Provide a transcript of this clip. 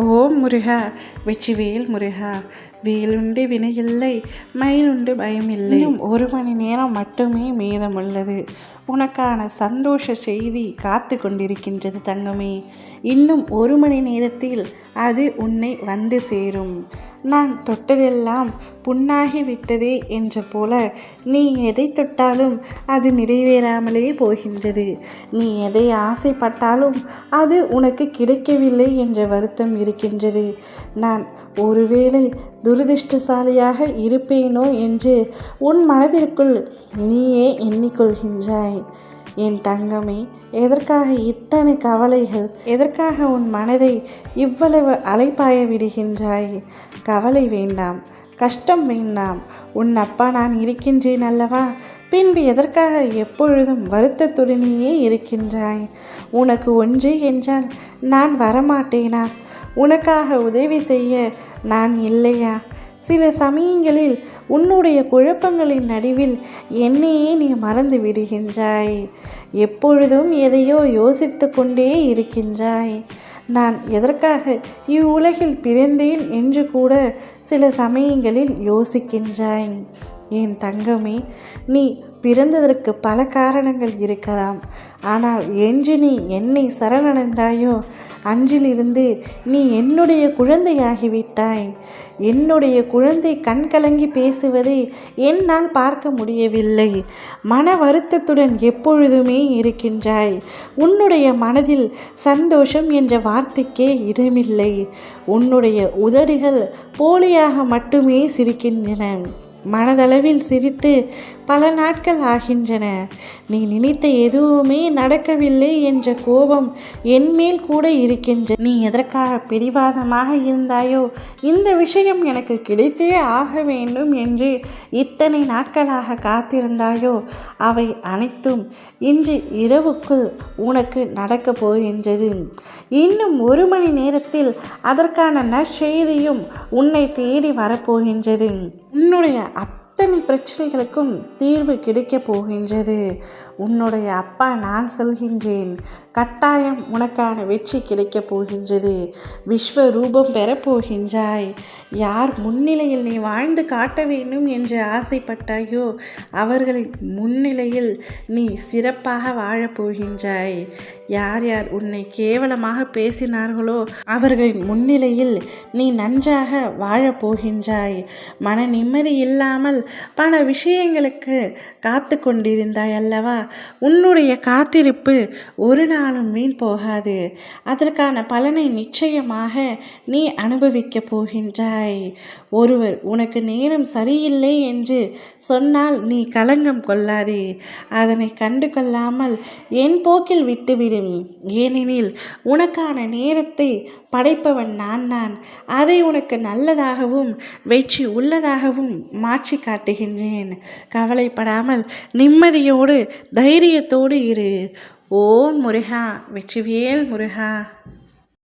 ஓம் முருகா வெற்றிவேல் முருகா. வேலுண்டு வினையில்லை மயிலுண்டு பயமில்லை. ஒரு மணி நேரம் மட்டுமே மீதமுள்ளது. உனக்கான சந்தோஷ செய்தி காத்து கொண்டிருக்கின்றது தங்கமே. இன்னும் ஒரு மணி நேரத்தில் அது உன்னை வந்து சேரும். நான் தொட்டதெல்லாம் புண்ணாகி விட்டதே என்ற போல நீ எதை தொட்டாலும் அது நிறைவேறாமலே போகின்றது. நீ எதை ஆசைப்பட்டாலும் அது உனக்கு கிடைக்கவில்லை என்ற வருத்தம் இருக்கின்றது. நான் ஒருவேளை துரதிருஷ்டசாலியாக இருப்பேனோ என்று உன் மனதிற்குள் நீயே எண்ணிக்கொள்கின்றாய். என் தங்கமே எதற்காக இத்தனை கவலைகள்? எதற்காக உன் மனதை இவ்வளவு அலைப்பாய விடுகின்றாய்? கவலை வேண்டாம் கஷ்டம் வேண்டாம். உன் அப்பா நான் இருக்கின்றேன் அல்லவா? பின்பு எதற்காக எப்பொழுதும் வருத்தத்துடனேயே இருக்கின்றாய்? உனக்கு ஒன்று என்றால் நான் வரமாட்டேனா? உனக்காக உதவி செய்ய நான் இல்லையா? சில சமயங்களில் உன்னுடைய குழப்பங்களின் நடுவில் என்னையே நீ மறந்து விடுகின்றாய். எப்பொழுதும் எதையோ யோசித்து கொண்டே இருக்கின்றாய். நான் எதற்காக இவ்வுலகில் பிறந்தேன் என்று கூட சில சமயங்களில் யோசிக்கின்றாய். என் தங்கமே நீ பிறந்ததற்கு பல காரணங்கள் இருக்கலாம். ஆனால் என்று நீ என்னை சரணடைந்தாயோ? அன்றிலிருந்து நீ என்னுடைய குழந்தையாகிவிட்டாய். என்னுடைய குழந்தை கண் கலங்கி பேசுவதை என்னால் பார்க்க முடியவில்லை. மன வருத்தத்துடன் எப்பொழுதுமே இருக்கின்றாய். உன்னுடைய மனதில் சந்தோஷம் என்ற வார்த்தைக்கே இடமில்லை. உன்னுடைய உதடுகள் போலியாக மட்டுமே சிரிக்கின்றன. மனதளவில் சிரித்து பல நாட்கள் ஆகின்றன. நீ நினைத்த எதுவுமே நடக்கவில்லை என்ற கோபம் என்மேல் கூட இருக்கின்ற நீ எதற்காக பிடிவாதமாக இருந்தாயோ இந்த விஷயம் எனக்கு கிடைத்தே ஆக வேண்டும் என்று இத்தனை நாட்களாக காத்திருந்தாயோ அவை அனைத்தும் இன்று இரவுக்குள் உனக்கு நடக்கப் போகின்றது. இன்னும் ஒரு மணி நேரத்தில் அதற்கான நற்செய்தியும் உன்னை தேடி வரப்போகின்றது உன்னுடைய அத்தனை பிரச்சனைகளுக்கும் தீர்வு கிடைக்கப் போகின்றது. உன்னுடைய அப்பா நான் சொல்கின்றேன் கட்டாயம் உனக்கான வெற்றி கிடைக்கப் போகின்றது. விஸ்வரூபம் பெறப்போகின்றாய் யார் முன்னிலையில் நீ வாழ்ந்து காட்ட வேண்டும் என்று ஆசைப்பட்டாயோ அவர்களின் முன்னிலையில் நீ சிறப்பாக வாழப்போகின்றாய் யார் யார் உன்னை கேவலமாக பேசினார்களோ அவர்களின் முன்னிலையில் நீ நன்றாக வாழப்போகின்றாய் மன நிம்மதி இல்லாமல் பல விஷயங்களுக்கு காத்து கொண்டிருந்தாய் அல்லவா? உன்னுடைய காத்திருப்பு ஒரு நாளும் வீண் போகாது. அதற்கான பலனை நிச்சயமாக நீ அனுபவிக்கப் போகின்றாய். ஒருவர் உனக்கு நேரம் சரியில்லை என்று சொன்னால் நீ கலங்கம் கொள்ளாதே. அதனை கண்டு கொள்ளாமல் என் போக்கில் விட்டுவிடும். ஏனெனில் உனக்கான நேரத்தை படைப்பவன் நான் தான். அதை உனக்கு நல்லதாகவும் வெற்றி உள்ளதாகவும் மாற்றி காட்டுகின்றேன். கவலைப்படாமல் நிம்மதியோடு தைரியத்தோடு இரு. ஓ முருகா வெற்றிவேல் முருகா.